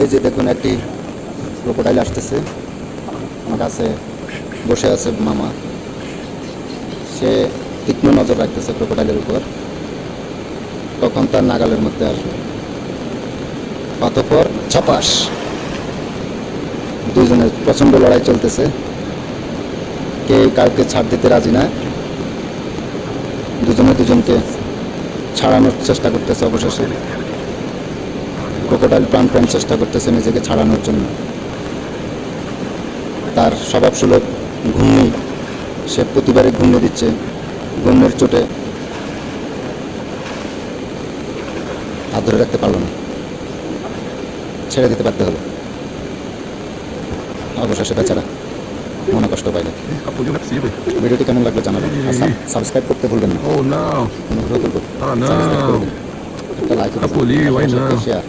এই যে দেখুন, একটি ক্রোকোডাইল আসতেছে। আমার কাছে বসে আছে মামা। সে তীক্ষ্ণ নজর রাখতেছে ক্রোকোডাইলের উপর। তখন তার নাগালের মধ্যে আসবে অতঃপর ছপাস। দুইজনের প্রচণ্ড লড়াই চলতেছে। কে কাউকে ছাড় দিতে রাজি না। দুজনে দুজনকে ছাড়ানোর চেষ্টা করতেছে অবশেষে। ক্রোকোডাইল প্রাণপণ চেষ্টা করতেছে নিজেকে ছাড়ানোর জন্য। তার স্বভাব সুলভ ঘূর্ণি সে প্রতিবারই ঘূর্ণি দিচ্ছে ঘূর্ণের চোটে হাত ধরে রাখতে পারল না। ছেড়ে দিতে পারতে হলো। অবশেষে বেচারা মনে কষ্ট পাইলে ভিডিওটি কেমন লাগল জানাবেন। সাবস্ক্রাইব করতে ভুলবেন না। Oh. অনুগ্রহ করব Ah, একটা লাইক শেয়ার